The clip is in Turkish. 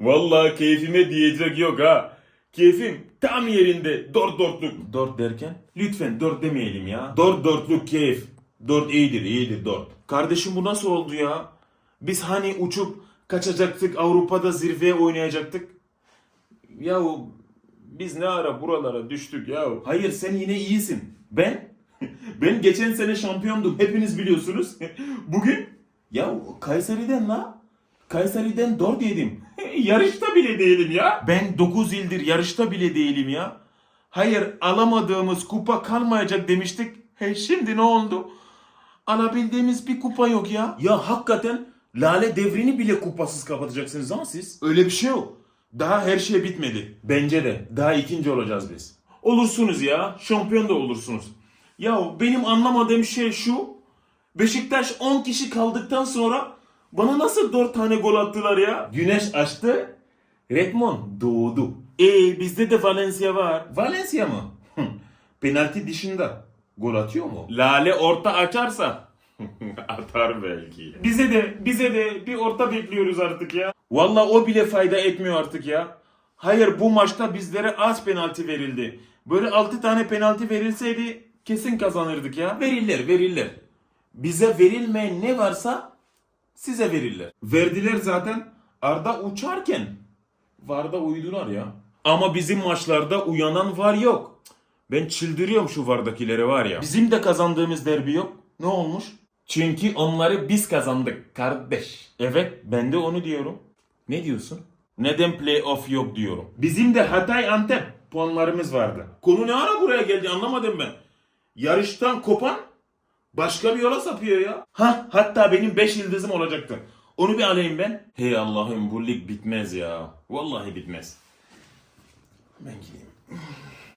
Vallahi keyfime diyecek yok ha. Keyfim tam yerinde. Dört dörtlük. Dört derken? Lütfen dört demeyelim ya. Dört dörtlük keyif. Dört iyidir iyidir dört. Kardeşim bu nasıl oldu ya? Biz hani uçup kaçacaktık Avrupa'da zirveye oynayacaktık. Yahu biz ne ara buralara düştük ya. Hayır sen yine iyisin. Ben? ben geçen sene şampiyondum. Hepiniz biliyorsunuz. Bugün? Ya Kayseri'den la. Kayseri'den 4 yedim. yarışta bile değilim ya. Ben 9 yıldır yarışta bile değilim ya. Hayır alamadığımız kupa kalmayacak demiştik. He şimdi ne oldu? Alabildiğimiz bir kupa yok ya. Ya hakikaten Lale devrini bile kupasız kapatacaksınız ama siz. Öyle bir şey yok. Daha her şey bitmedi. Bence de. Daha ikinci olacağız biz. Olursunuz ya. Şampiyon da olursunuz. Ya benim anlamadığım şey şu. Beşiktaş 10 kişi kaldıktan sonra bana nasıl 4 tane gol attılar ya? Güneş açtı. Redmond doğdu. E bizde de Valencia var. Valencia mı? Penaltı dışında. Gol atıyor mu? Lale orta açarsa atar belki. Bize de bize de bir orta bekliyoruz artık ya. Vallahi o bile fayda etmiyor artık ya. Hayır bu maçta bizlere az penaltı verildi. Böyle 6 tane penaltı verilseydi kesin kazanırdık ya. Verirler verirler. Bize verilmeyen ne varsa size verirler. Verdiler zaten Arda uçarken. Varda uydular ya. Ama bizim maçlarda uyanan var yok. Ben çıldırıyorum şu vardakilere var ya. Bizim de kazandığımız derbi yok. Ne olmuş? Çünkü onları biz kazandık kardeş. Evet ben de onu diyorum. Ne diyorsun? Neden playoff yok diyorum. Bizim de Hatay Antep puanlarımız vardı. Konu ne ara buraya geldi anlamadım ben. Yarıştan kopan başka bir yola sapıyor ya. Ha hatta benim 5 yıldızım olacaktı. Onu bir alayım ben. Hey Allah'ım bu lig bitmez ya. Vallahi bitmez. Ben gideyim.